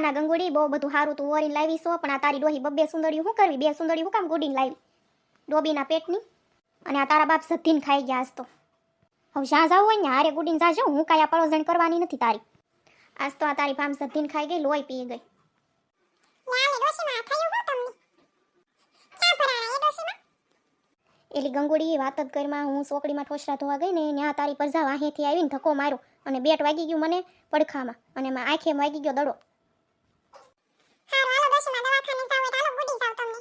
ના ના ગંગોડી બહુ બધું સારું તું ઓરીને લાવી છો પણ આ તારી ડોહી બબ્બે સુંદરી શું કરવી? બે સુંદરી હું કામ ગુડીને લાવી? ડોબીના પેટની? અને આ તારા બાપ સધીને ખાઈ ગયા આજ તો. હવે જ્યાં જાવું હોય ને હારે ગુડીને જાજો હું કાંઈ આ પળોજણ કરવાની નથી તારી. આજ તો આ તારી ફામ સધીને ખાઈ ગઈ લોહી પી ગઈ. એલી ગંગોડી વાત જ કરીમાં હું સોકડીમાં ઠોસરા ધોવા ગઈ ને ત્યાં તારી પરજા વાહેથી આવીને ધક્કો માર્યો અને બેટ વાગી ગયું મને પડખામાં અને આંખે વાગી ગયો દડો હારું હાલો ડોશીમાં દવાખાને જાવ એટલે હાલો ગુડી જાવ તમને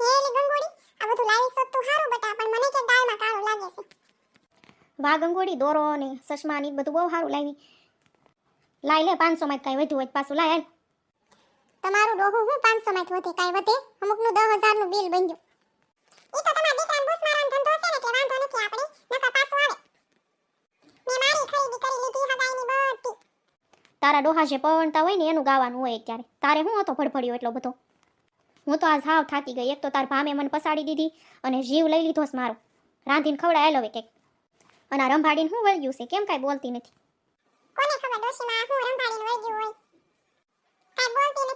હે એલી ગંગોડી આ બધું લાવી છો તું હારું બટા પણ મને કે દાળમાં કાળું લાગે છે. વાહ ગંગોડી દોરો ને સસમા ને બધું બહુ સારું લાવી લાઈ લે પાંચસો માં કાંઈ વધ્યું હોય પાછું લાય. તમારું ડોહું હું 500 માં વધે કાઈ વધે? અમુકનું 10000 નું બિલ બન્યું. ઈ તો તમારા દીકરાને બૂસ મારવાનો ધંધો છે ને એટલે વાંધો નથી આપણે. નકર પાછું આવે. મેં મારી ખરીદી કરી લીધી હગાઈની બધી. તારા ડોહા જે પવનતા હોય ને એનું ગાવાનું હોય અત્યારે. તારે હું હતો ફડફડ્યો એટલો બધો? હું તો આજ સાવ થાકી ગઈ. એક તો તાર ભામે મને પસાડી દીધી અને જીવ લઈ લીધો છે મારો. રાંધીને ખવડાયેલો હવે કંઈક. અને આ રંભાડીને શું વળગ્યું છે? કેમ કાંઈ બોલતી નથી? કોને ખબર ડોશીમાં? હું રંભાડીને વળગ્યું હોય. કાઈ બોલતી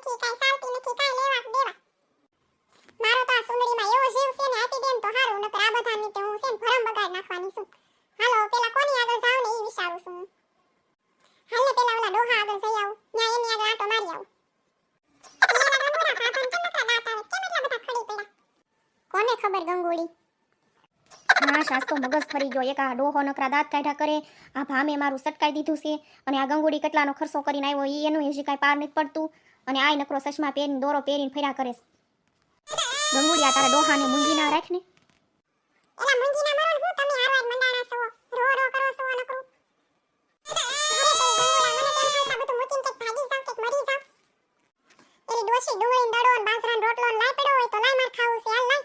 મારો તો આ સુંદરીમાં એવો જીવ છે ને, આપી દેમ તો સારું, નકર આ બધાની તો હું છે ભરમ બગાડ નાખવાની છું હાલો પેલા કોની આગળ જાઉં ને ઈ વિચારું છું હાલ ને પેલા ઓલા ડોહા આગળ જઈ આવું ન્યા એની આગળ આંટો મારી આવું એલા ગંગુડા ભાભાને કેમ નકરા દાંત આવે કેમ એટલા બધા ખડી પડ્યા કોને ખબર ગંગુડી હા મગજ ફરી ગયો. એક આ ડોહો નકરા દાંત કાઢ્યા કરે. આ ભામે મારું સટકાઈ દીધું છે. અને આ ગંગુડી કેટલાનો ખર્ચો કરીને આવ્યો એ એનું હજી કાંઈ પાર નથી પડતું. અને આ નકરો ચશ્મા પહેરીને, દોરો પહેરીને ફર્યા કરે છે. ગંગુડી આ તારા ડોહાને મૂંગી ના રાખ ને એલા મુંજીના મરો હું તમે હારવાર મંડાણા છો? રો રો કરો છો નકરું? અરે તે ગંગુડા મને તેમ થાય, બધું મૂકીને કંઈક ભાગી જાવ કંઈક મરી જાવ એલી ડોશી ડુંગળીનો દડો ને બાજરાનો રોટલો ને લાય પડ્યો હોય તો લાય માર ખાવું છે હાલ લાય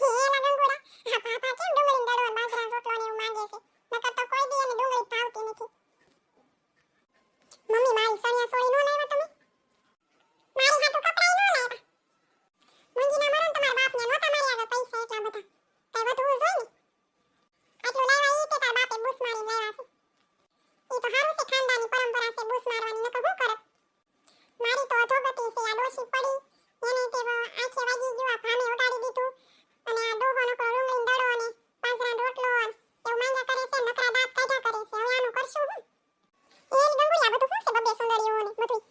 હે એલા ગંગુડા આ પાપા કેમ ડુંગળીનો દડો ને બાજરાનો રોટલો ને એવું માંગે છે નકર તો કોઈ દી એને ડુંગળી ભાવતી નથી મમ્મી મારી સણિયા સોળી નો લાવ્યા તમે મારી હાટુ કપડાય નો લાવ્યા મુંજીના મરો ને તમારા બાપને નહોતા મારી આગળ પૈસા એટલા બધા કઈ વધવું જોઈએ ને આટલું લાવ્યા ઈ તે તાર બાપે બૂસ મારી લાવ્યા છે ઈ તો હારું છે ખાનદાની પરંપરા છે બૂસ મારવાની નકર હું કરત મારી તો અધોગતિ છે આ ડોશી પડી એને તે વ- આંખે વાગી ગયું આ ભામે ઉડાડી દીધું અને આ ડોહો નકરો ડુંગળીનો દડો અને પાંજરાનો રોટલો અને એવું માંગ્યા કરે છે નકરા દાંત કાઢ્યા કરે છે હવે આનું કરશું હું એ ગંગુડી આ બધું શું છે બબે સુંદરીઓ ને બધું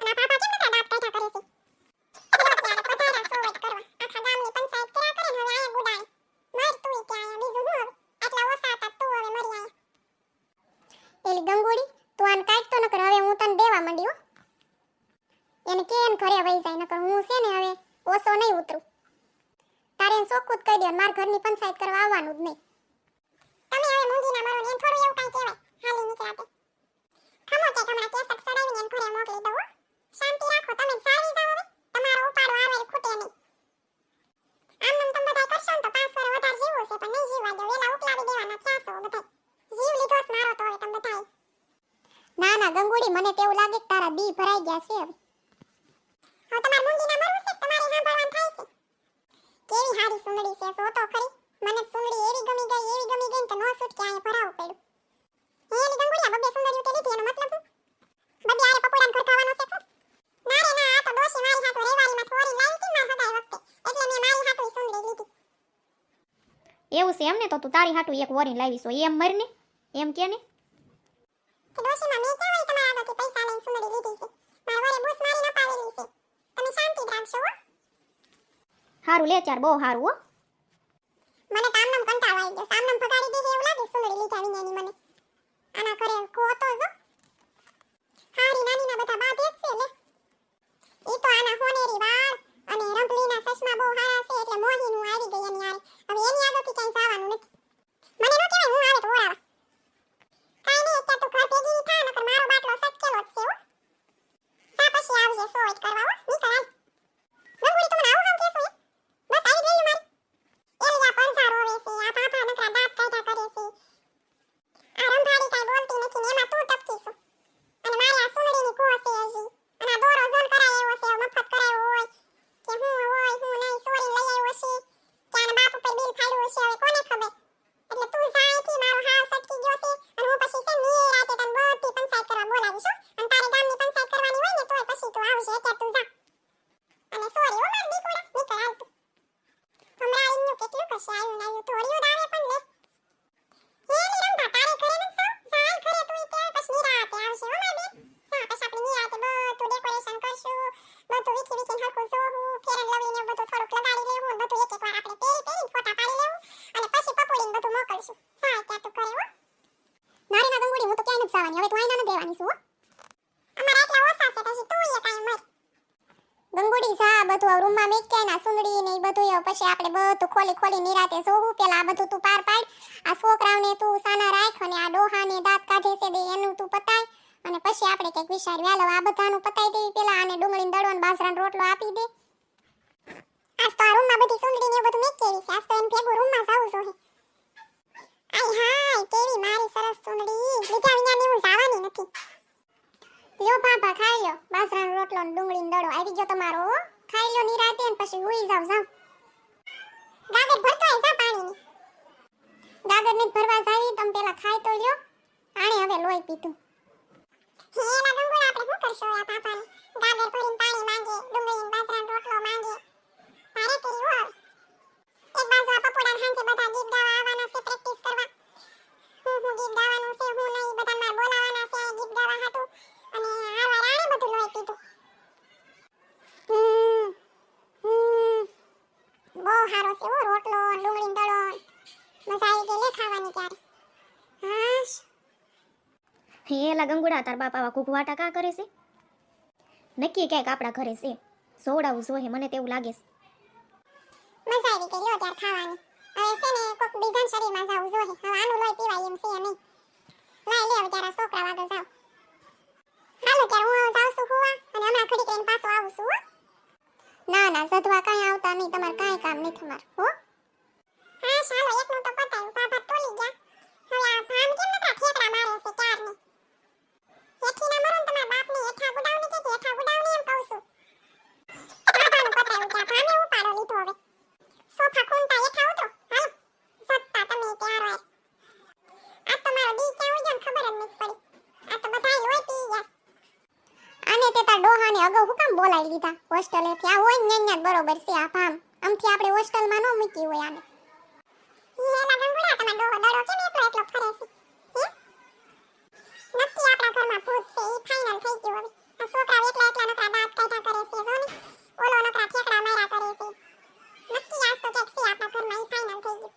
અને આ પાપા કેમ નકરા દાંત કાઢ્યા કરે છે લ્યો ત્યારે પધાર્યા સોવટ કરવા આખા ગામની પંચાયત કર્યા કરે ને હવે આયા ગુડાય મર તું ત્યાં બીજું હું હવે આટલા ઓછા હતા તું હવે મરી આયા એલી ગંગોડી તું આને કાઢ તો નકર હવે હું તને દેવા માંડી હો એને કે એને ઘરે વહી જાય નકર હું છે ને હવે ઓછો નહીં ઉતરું તારે એને ચોખ્ખું જ કહી દે મારા ઘરની પંચાયત કરવા આવવાનું જ નહીં તમે હવે મૂંગીના મરો ને એને થોડું એવું કાંઈ કહેવાય હાલી નીકળ્યા તે ખમો કે હમણાં કેસક ચડાવીને એને ઘરે મોકલી દઉં હો. શાંતિ રાખો તમે સારી જાઓ હવે તમારો ઉપાડો આવે એ ખૂટે નહીં આમ નામ તમે બધા કરશો ને તો પાંચ વર્ષ વધારે જીવવું છે પણ નહીં જીવવા દો વેલા ઉકલાવી દેવાના થયા છો બધા જીવ લીધો જ મારો તો હવે તમે બધાએ ના ના ગંગુડી મને તેવું લાગે કે તારા દી ભરાઈ ગયા છે હવે. હવે તમારે મૂંગીના મરવું છે તમારી સાંભળવાનું થાય છે? કેવી હારી સુંદરી છે સો તો ખરી. મને સુંદરી એવી ગમી ગઈ એવી ગમી ગઈ કે તો નો છૂટકે આય ભરાવું પડ્યું. હે એલી ગંગુડિયા બબે સુંદરીઓ તે લીધી એનો મતલબ શું? બબે આરે ઘર ખાવાનો છે શું? ના રે ના આ તો દોશી મારી હાથો રેવાળી માં થોડી લાઈનથી માર હગાઈ વખતે. એટલે મેં મારી હાટુ ઈ લીધી. એવું છે એમ ને તો તું તારી હાટું એક વોરી લાવીશ એમ મરને એમ કે ને કે ડોશીમાં મેં કેવાય તમારા આગળથી પૈસા લઈને સુંદરી લીધી છે માર વરે બૂસ મારી ન પાવેલી છે તમે શાંતિ જ રાખશો હો સારું લે ચાર, બહુ સારું હો. મને કામ નામ કંટાળો આવી ગયો. આમનામ ભગાડી દે એવું લાગે, સુંદરી લીધા એની મને. આના ઘરે ગોતો જો. હારી નાની ના બધા બાદ એક છે, લે. ઈ તો આના હોનેરી વાળ અને રંભલીના ચશ્મા બહુ હારા છે, એટલે મોહીનું આવી ગઈ એની હારે. હવે એની આગળથી ક્યાંય જવાનું નથી મને નો કહેવાય હું આવે તો ઓરાવા કાંઈ નહીં અત્યારે તું ઘર ભેગી થા નકર મારો બાટલો સટકેલો જ છે હો સા પછી આવજે સોય કરવા હો નીકળ હાલ ગંગુડી તમને આવું કામ કહેશો એ બસ આવી ગયું મારી એલિયા પંજા રોવે છે આ ભાભા નકરા દાંત કાઢ્યા કરે છે આ રંભાડી કાંઈ બોલતી નથી ને એમાં તું ટપકી છું અને મારે આ સુંદરીની કોહ છે હજી અને આ દોરો ઝોન કરાય એવો છે મફત કરાયો હોય કે હું હોય હું નહીં સોરી લઈ આવ્યો છે પછી આવ્યું ને આવ્યું થોડીયું જ આવે પણ લે હે નિરંબા તારે ઘરે નથી જાવ જાય ઘરે તું ઈ તે પછી નિરાતે આવશે હો મારી બેન હા પછી આપણે નિરાતે બધું ડેકોરેશન કરશું બધું વીખી વીખીને હરખું જોવું ફેર એન્ડ બધું થોડુંક લગાડી લેવું બધું એક એક વાર આપણે પહેરી પહેરીને ફોટા પાડી લેવું, અને પછી પપોડીને બધું મોકલશું. હા ત્યાં તું કરે હો. ગંગુડી હું તો ક્યાંય નથી જવાની, હવે તું આઈના ન દેવાની છું અમારા એટલા ઓછા છે, પછી તું એ કાંઈ મર. ગંગુડી જા બધું આ રૂમમાં મેક્યા ના, સુંદડી ને બધું પછી આપણે બધું ખોલી ખોલી નિરાતે જોવું, પેલા આ બધું તું પાર પાડ. આ છોકરાઓને તું સાના રાખ, અને આ ડોહાને દાંત કાઢે છે એનું તું પતાય. અને પછી આપણે કંઈક વિચાર્યું વ્યાલો આ બધાનું પતાઈ દેવી પેલા આને ડુંગળી દડો અને બાજરાનો રોટલો આપી દે. આજ તો આ રૂમમાં બધી સુંદરી ને બધું મેં કેવી છે. આજ તો એમ ભેગું રૂમમાં જાવું જોઈએ. આય હાય, કેવી મારી સરસ સુંદરી. લીધા વિના ને હું જવાની નથી. લ્યો બાબા, ખાઈ લ્યો. બાજરાનો રોટલો ને ડુંગળી દડો આવી ગયો તમારો ખાઈ લ્યો, નિરાતે ને પછી હુઈ જાવ જાવ. ગાગર ભરતો હે જા પાણીની. ગાગર ને ભરવા જાવી, તમે પેલા ખાઈ તો લ્યો. આણે હવે લોહી પીધું. આ પાપાને ગાગર ભરીને પાણી માંગે, ડુંગળીનો બાજરાનો રોટલો માંગે. તારે કરી હો એક બાજુ આ પપોડા હાંજે બધા ગીત ગાવા આવવાના છે પ્રેક્ટિસ કરવા. હું હું ગીત ગાવાનું છે, હું નહીં, બધા માર બોલાવાના છે ગીત ગાવા હાટુ. અને હારવાર આણે બધું લોહી પીધું. બહુ સારો છે ઓ રોટલો ને દળો. મજા આવી ગઈ લે ખાવાની ત્યારે હે લગંગુડા તાર બાપ આવા ઘૂઘવાટા કા કરે છે? નક્કી ક્યાંક આપણા ઘરે છે. સોવડાવું જોઈએ મને તેવું લાગે છે. મજા આવી ગઈ લ્યો ત્યાર ખાવાની. હવે છે ને કોક બીજાના શરીરમાં જાવું જોઈએ. હવે આનું લોહી પીવાય એમ છે નહીં. લાય લે હવે ત્યારે છોકરા આગળ જાવ હાલો ત્યારે હું જાઉં છું હુવા, અને હમણાં ઘડીક રહીને પાછો આવું છું ના ના સધવા કાંઈ આવતા નહીં, તમારે કાંઈ કામ નહીં તમારું, હા ચાલો એકનું તો પતાયું બાબા તોલી ગયા હવે આ ભામ કેમ નતા ઠેકડા મારે છે ચારની હેઠી ના મરો ને તમારા બાપને હેઠા ગુડાવની કે હેઠા ગુડાવની એમ કહું છું બાબાનું પતાયું ત્યાં ભામે ઉપાડો લીધો હવે સોફા ખૂંટા હેઠા ઉતરો હાલો સત્તા તમે ત્યાં રહે આ તો મારો દી ક્યાં ઉડ્યો ને ખબર જ નથી પડી આ તો બધાય લોહી પી ગયા આને તે તાર ડોહાને અગાઉ હું કામ બોલાવી લીધા હોસ્ટેલે ત્યાં હોય ને ન્યા બરોબર છે આ ભામ. આમથી આપણે હોસ્ટેલમાં ન મૂકી હોય આને હેલા ગંગુડા તમારો ડોહો દડો કેમ એકલો એકલો ફરે છે હે નક્કી આપણા ઘરમાં ભૂત છે ઈ ફાઇનલ થઈ ગયું હવે આ છોકરા એકલા એકલા નકરા દાંત કાઢ્યા કરે છે જો ને ઓલો નકરા ઠેકડા માર્યા કરે છે નક્કી આજ તો ક્યાંક છે આપણા ઘરમાં ઈ ફાઇનલ થઈ ગયું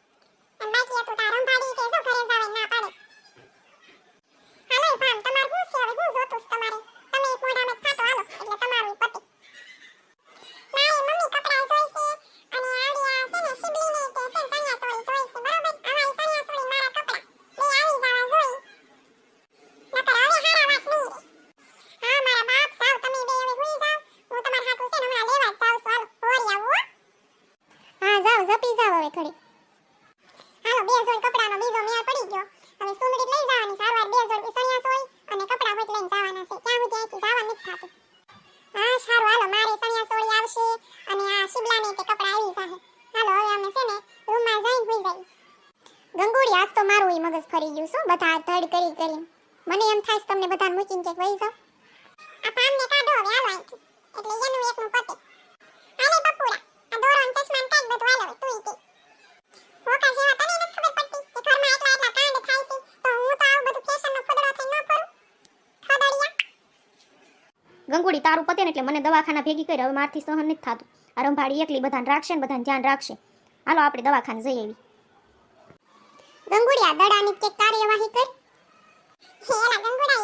અને બાકી હતું તાર રંભાડી કે જો ઘરે જાવે ના પાડે હાલો એ ભામ તમારે શું છે હવે શું જોતું છે તમારે તમે એક મોઢામાં ખાતો હાલો એટલે તમારું ઈ પતે મારી મમ્મી કપડાં જોઈ છે અને આવડિયા છે ને શિબલીને તે છે ને ચણિયા ચોળી જોઈ છે બરોબર અમારી ચણિયા ચોળી મારા કપડાં બે આવી જવા જોઈ નકર હવે હારા વાત નહીં રે હા મારા બાપ સાવ તમે બે હવે હુઈ જાવ હું તમારા હાટુ છે ને હમણાં લેવા જ જાઉં છું હાલો હોરી આવું હો હા જાવ જપી થોડી હાલો બે કપડાનો બીજો મેળ પડી ગયો. હવે સુંદરી લઈ જવાની, સારવાર બે જોડ સણિયા સોય અને કપડા હોય લઈને જવાના છે. ક્યાં હું ત્યાંથી જવા નથી થતું. હા, સારું, હાલો, મારે સણિયા સોળી આવશે અને આ શિબલાને તે કપડા આવી જાહે. હાલો, હવે અમે છે ને રૂમમાં જઈને હુઈ જઈએ. ગંગોળી, આજ તો મારું ઈ મગજ ફરી ગયું શું બધા ધડ કરી કરી મને એમ થાય તમને બધાને મૂકીને કે વહી જાવ આ પામને કાઢો હવે, હાલો અહીંથી એટલે એનું એકનું પતે. હાલે બપુરા આ દોરો ને ચશ્મા ને કાંઈક બધું હાલો તું તે ગંગોડી તારું પતે એટલે મને દવાખાના ભેગી કરી હવે મારથી સહન નથી થતું. આ રંભાડી એકલી બધાને રાખશે ને બધાને ધ્યાન રાખશે. હાલો આપણે દવાખાને જઈ આવી ગંગોડી આ દડાની કે કાર્યવાહી કર. હેલા ગંગોડા